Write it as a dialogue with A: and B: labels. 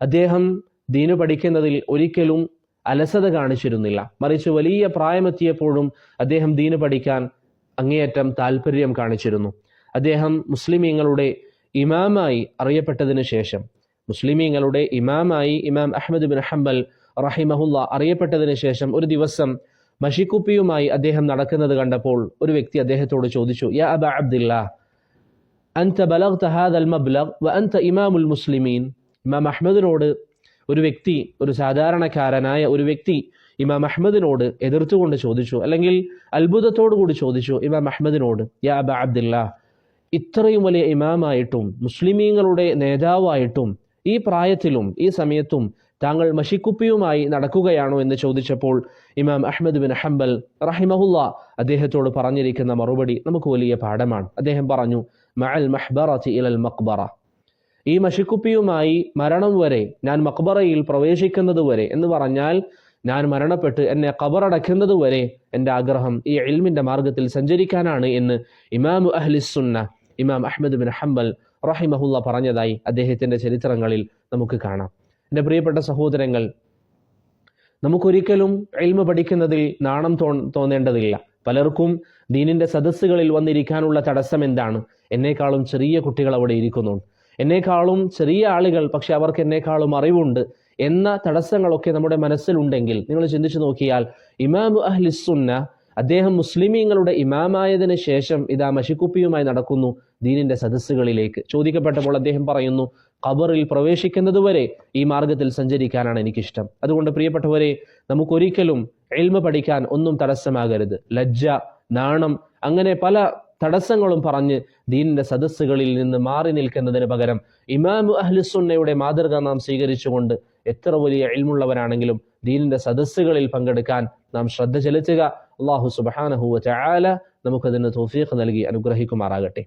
A: അദ്ദേഹം ദീനു പഠിക്കുന്നതിൽ ഒരിക്കലും അലസത കാണിച്ചിരുന്നില്ല. മറിച്ച് വലിയ പ്രായമെത്തിയപ്പോഴും അദ്ദേഹം ദീനു പഠിക്കാൻ അങ്ങേയറ്റം താല്പര്യം കാണിച്ചിരുന്നു. അദ്ദേഹം മുസ്ലിമീങ്ങളുടെ ഇമാമായി അറിയപ്പെട്ടതിന് ശേഷം മുസ്ലിമീങ്ങളുടെ ഇമാമായി ഇമാം അഹമ്മദ് ബിൻ ഹംബൽ റഹിമഹുല്ല അറിയപ്പെട്ടതിന് ശേഷം ഒരു ദിവസം മഷിക്കുപ്പിയുമായി അദ്ദേഹം നടക്കുന്നത് കണ്ടപ്പോൾ ഒരു വ്യക്തി അദ്ദേഹത്തോട് ചോദിച്ചു യാ അബ അബ്ദില്ലാ അൻത ബലഗ്ത അൽ മബ്ലഗ് വ അൻത ഇമാമുൽ മുസ്ലിമീൻ? ഇമാം അഹമ്മദിനോട് ഒരു വ്യക്തി ഒരു സാധാരണക്കാരനായ ഒരു വ്യക്തി ഇമാം അഹമ്മദിനോട് എതിർത്തുകൊണ്ട് ചോദിച്ചു. അല്ലെങ്കിൽ അത്ഭുതത്തോടു കൂടി ചോദിച്ചു ഇമാം അഹമ്മദിനോട് യാ അബ അബ്ദില്ല ഇത്രയും വലിയ ഇമാമായിട്ടും മുസ്ലിമീങ്ങളുടെ നേതാവായിട്ടും ഈ പ്രായത്തിലും ഈ സമയത്തും താങ്കൾ മഷിക്കുപ്പിയുമായി നടക്കുകയാണോ? എന്ന് ചോദിച്ചപ്പോൾ ഇമാം അഹമ്മദ് ബിൻ ഹംബൽ റഹിമഹുല്ല അദ്ദേഹത്തോട് പറഞ്ഞിരിക്കുന്ന മറുപടി നമുക്ക് വലിയ പാഠമാണ്. അദ്ദേഹം പറഞ്ഞു മഅൽ മഹ്ബറ ഇലൽ മക്ബറ ഈ മഷിക്കുപ്പിയുമായി മരണം വരെ ഞാൻ മക്ബറയിൽ പ്രവേശിക്കുന്നത് വരെ എന്ന് പറഞ്ഞാൽ ഞാൻ മരണപ്പെട്ട് എന്നെ കബറടയ്ക്കുന്നത് വരെ എന്റെ ആഗ്രഹം ഈ ഇൽമിന്റെ മാർഗത്തിൽ സഞ്ചരിക്കാനാണ് എന്ന് ഇമാം അഹ്ലിസുന്ന ഇമാം അഹമ്മദ് ബിൻ ഹംബൽ റഹിമഹുല്ല പറഞ്ഞതായി അദ്ദേഹത്തിന്റെ ചരിത്രങ്ങളിൽ നമുക്ക് കാണാം. എന്റെ പ്രിയപ്പെട്ട സഹോദരങ്ങൾ നമുക്കൊരിക്കലും എൽമ പഠിക്കുന്നതിൽ നാണം തോ തോന്നേണ്ടതില്ല. പലർക്കും ദീനിന്റെ സദസ്സുകളിൽ വന്നിരിക്കാനുള്ള തടസ്സം എന്താണ് എന്നേക്കാളും ചെറിയ കുട്ടികൾ അവിടെ ഇരിക്കുന്നുണ്ട്. എന്നേക്കാളും ചെറിയ ആളുകൾ പക്ഷെ അവർക്ക് എന്നേക്കാളും അറിവുണ്ട് എന്ന തടസ്സങ്ങളൊക്കെ നമ്മുടെ മനസ്സിലുണ്ടെങ്കിൽ നിങ്ങൾ ചിന്തിച്ചു നോക്കിയാൽ ഇമാം അഹ്ലിസുന്ന അദ്ദേഹം മുസ്ലിമീങ്ങളുടെ ഇമാമായതിനു ശേഷം ഇതാ മഷിക്കുപ്പിയുമായി നടക്കുന്നു ദീനിന്റെ സദസ്സുകളിലേക്ക്. ചോദിക്കപ്പെട്ടപ്പോൾ അദ്ദേഹം പറയുന്നു ഖബറിൽ പ്രവേശിക്കുന്നത് വരെ ഈ മാർഗത്തിൽ സഞ്ചരിക്കാനാണ് എനിക്കിഷ്ടം. അതുകൊണ്ട് പ്രിയപ്പെട്ടവരെ നമുക്കൊരിക്കലും എൽമ പഠിക്കാൻ ഒന്നും തടസ്സമാകരുത്. ലജ്ജ നാണം അങ്ങനെ പല തടസ്സങ്ങളും പറഞ്ഞ് ദീനിന്റെ സദസ്സുകളിൽ നിന്ന് മാറി നിൽക്കുന്നതിന് പകരം ഇമാം അഹ്ലുസുന്നയുടെ മാതൃക നാം സ്വീകരിച്ചുകൊണ്ട് എത്ര വലിയ എൽമുള്ളവരാണെങ്കിലും ദീനിന്റെ സദസ്സുകളിൽ പങ്കെടുക്കാൻ നാം ശ്രദ്ധ ചെലുത്തുക. അള്ളാഹു സുബാനഹുവ ചായാല നമുക്കതിന് തോഫീഖ് നൽകി അനുഗ്രഹിക്കുമാറാകട്ടെ.